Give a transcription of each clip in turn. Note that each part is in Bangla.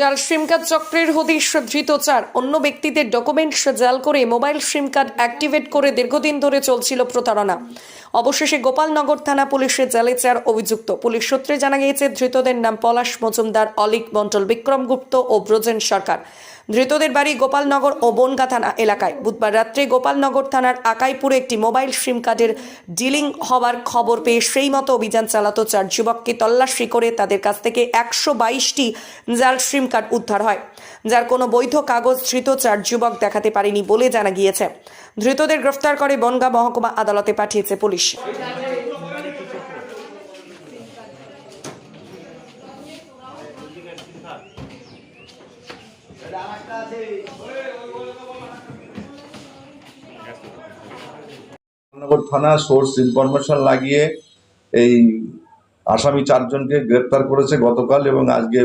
জাল সিম কার্ড চক্রের হদিশ ধৃত চার। অন্য ব্যক্তিদের ডকুমেন্টস জাল করে মোবাইল সিম কার্ড অ্যাক্টিভেট করে দীর্ঘদিন ধরে চলছিল প্রতারণা। অবশেষে গোপালনগর থানা পুলিশের জালে চার অভিযুক্ত। পুলিশ সূত্রে জানা গিয়েছে, ধৃতদের নাম পলাশ মজুমদার, অলিক মণ্ডল, বিক্রম গুপ্ত ও ব্রজেন সরকার। ধৃতদের বাড়ি গোপালনগর ও বনগা থানা এলাকায়। বুধবার রাত্রে গোপালনগর থানার আকাইপুরে একটি মোবাইল সিম কার্ডের ডিলিং হওয়ার খবর পেয়ে সেই মতো অভিযান চালাতো চার যুবককে তল্লাশি করে তাদের কাছ থেকে একশো বাইশটি জাল সিম কার্ড উদ্ধার হয়। যার কোনো বৈধ কাগজ ধৃত চার যুবক দেখাতে পারেনি বলে জানা গিয়েছে। ধৃতদের গ্রেফতার করে বনগা মহকুমা আদালতে পাঠিয়েছে পুলিশ। থানা সোর্স ইনফরমেশন লাগিয়ে এই আসামি চারজনকে গ্রেপ্তার করেছে গতকাল এবং আজকে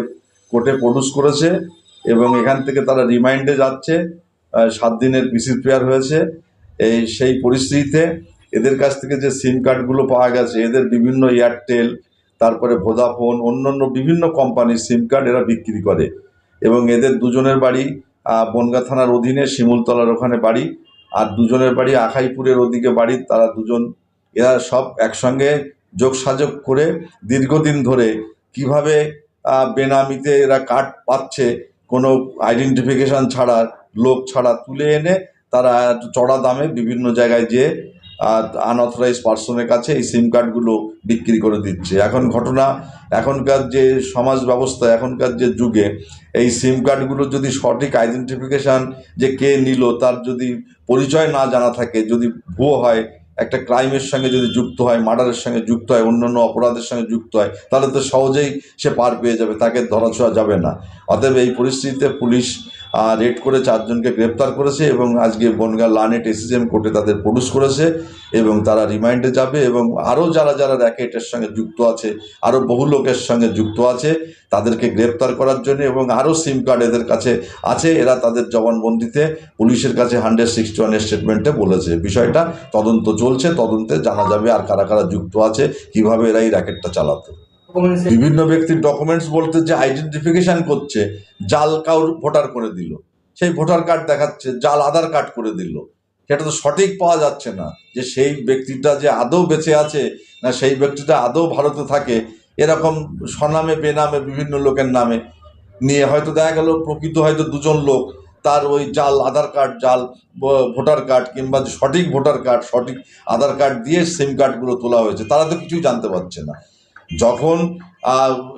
কোর্টে প্রডিউস করেছে এবং এখান থেকে তারা রিমাইন্ডে যাচ্ছে। সাত দিনের পিসির প্রেয়ার হয়েছে। এই সেই পরিস্থিতিতে এদের কাছ থেকে যে সিম কার্ডগুলো পাওয়া গেছে, এদের বিভিন্ন এয়ারটেল, তারপরে ভোদাফোন অন্যান্য বিভিন্ন কোম্পানির সিম কার্ড এরা বিক্রি করে এবং এদের দুজনের বাড়ি বনগা থানার অধীনে শিমুলতলার ওখানে বাড়ি, আর দুজনের বাড়ি আখাইপুরের ওদিকে বাড়ি, তারা দুজন, এরা সব একসঙ্গে যোগসাযোগ করে দীর্ঘদিন ধরে কীভাবে বেনামিতে এরা কার্ড পাচ্ছে, কোনো আইডেন্টিফিকেশান ছাড়া, লোক ছাড়া তুলে এনে তারা চড়া দামে বিভিন্ন জায়গায় যেয়ে আনঅথরাইজ পার্সনের কাছে এই সিম কার্ডগুলো বিক্রি করে দিচ্ছে। এখন ঘটনা, এখনকার যে সমাজ ব্যবস্থা, এখনকার যে যুগে, এই সিম কার্ডগুলো যদি সঠিক আইডেন্টিফিকেশান যে কে নিল, তার যদি পরিচয় না জানা থাকে, যদি ভুয়ো হয়, একটা ক্রাইমের সঙ্গে যদি যুক্ত হয় মার্ডারের সঙ্গে যুক্ত হয়, অন্যান্য অপরাধের সঙ্গে যুক্ত হয়, তাহলে তো সহজেই সে পার পেয়ে যাবে, তাকে ধরাছোঁয়া যাবে না। অতএব এই পরিস্থিতিতে পুলিশ রেড করে চারজনকে গ্রেপ্তার করেছে এবং আজকে বনগা লানেট এসিজিএম কোর্টে তাদের প্রডিউস করেছে এবং তারা রিমাইন্ডে যাবে এবং আরও যারা যারা র্যাকেটের সঙ্গে যুক্ত আছে, আরও বহু লোকের সঙ্গে যুক্ত আছে, তাদেরকে গ্রেপ্তার করার জন্য এবং আরও সিম কার্ড এদের কাছে আছে। এরা তাদের জবানবন্দিতে পুলিশের কাছে হান্ড্রেড সিক্সটি ওয়ানের স্টেটমেন্টে বলেছে। বিষয়টা তদন্ত চলছে, তদন্তে জানা যাবে আর কারা কারা যুক্ত আছে, কীভাবে এরা এই র্যাকেটটা চালাতো। বিভিন্ন ব্যক্তির ডকুমেন্টস বলতে যে আইডেন্টিফিকেশন করছে, জাল কাউর ভোটার করে দিল। সেই ভোটার কার্ড দেখাচ্ছে, জাল আধার কার্ড করে দিল। সেটা তো সঠিক পাওয়া যাচ্ছে না যে সেই ব্যক্তিটা যে আদৌ বেঁচে আছে না সেই ব্যক্তিটা আদৌ ভারতে থাকে, এরকম স্বনামে, বেনামে, বিভিন্ন লোকের নামে নিয়ে হয়তো দেখা গেল প্রকৃত হয়তো দুজন লোক তার ওই জাল আধার কার্ড জাল ভোটার কার্ড কিংবা সঠিক ভোটার কার্ড সঠিক আধার কার্ড দিয়ে সিম কার্ডগুলো তোলা হয়েছে। তারা তো কিছুই জানতে পারছে না। যখন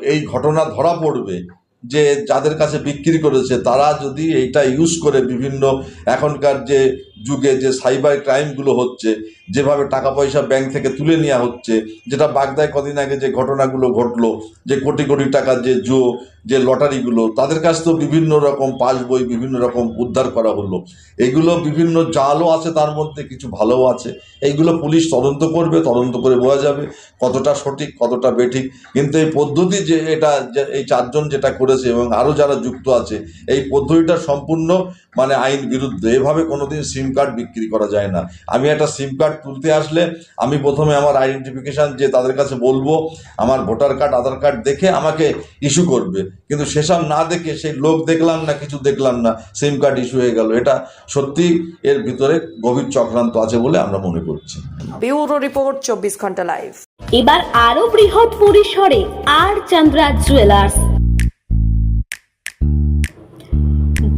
এই ঘটনা ধরা পড়বে যে যাদের কাছে বিক্রি করেছে, তারা যদি এইটা ইউজ করে বিভিন্ন এখনকার যে যুগে যে সাইবার ক্রাইমগুলো হচ্ছে, যেভাবে টাকা পয়সা ব্যাংক থেকে তুলে নেওয়া হচ্ছে, যেটা বাগদায় কদিন আগে যে ঘটনাগুলো ঘটলো, যে কোটি কোটি টাকার যে জো, যে লটারিগুলো তাদের কাছ তো বিভিন্ন রকম পাস বই, বিভিন্ন রকম উদ্ধার করা হলো। এগুলো বিভিন্ন জালও আছে, তার মধ্যে কিছু ভালোও আছে। এইগুলো পুলিশ তদন্ত করবে, তদন্ত করে বোঝা যাবে কতটা সঠিক, কতটা বেঠিক। কিন্তু এই পদ্ধতি যে এটা এই চারজন যেটা করেছে এবং আরও যারা যুক্ত আছে, এই পদ্ধতিটা সম্পূর্ণ মানে আইন বিরুদ্ধে। এভাবে কোনোদিন সিম কার্ড বিক্রি করা যায় না। আমি একটা সিম কার্ড তুলতে আসলে আমি প্রথমে আমার আইডেন্টিফিকেশান যে তাদের কাছে বলব আমার ভোটার কার্ড আধার কার্ড দেখে আমাকে ইস্যু করবে। কিন্তু সেসব না দেখে সেই লোক দেখলাম না কিছু দেখলাম না সিম কার্ড ইস্যু হয়ে গেল। এটা সত্যি এর ভিতরে গভীর চক্রান্ত আছে বলে আমরা মনে করছি। ব্যুরো রিপোর্ট চব্বিশ ঘণ্টা লাইভ এবার আরও বৃহৎ পরিসরে R Chandra jewellers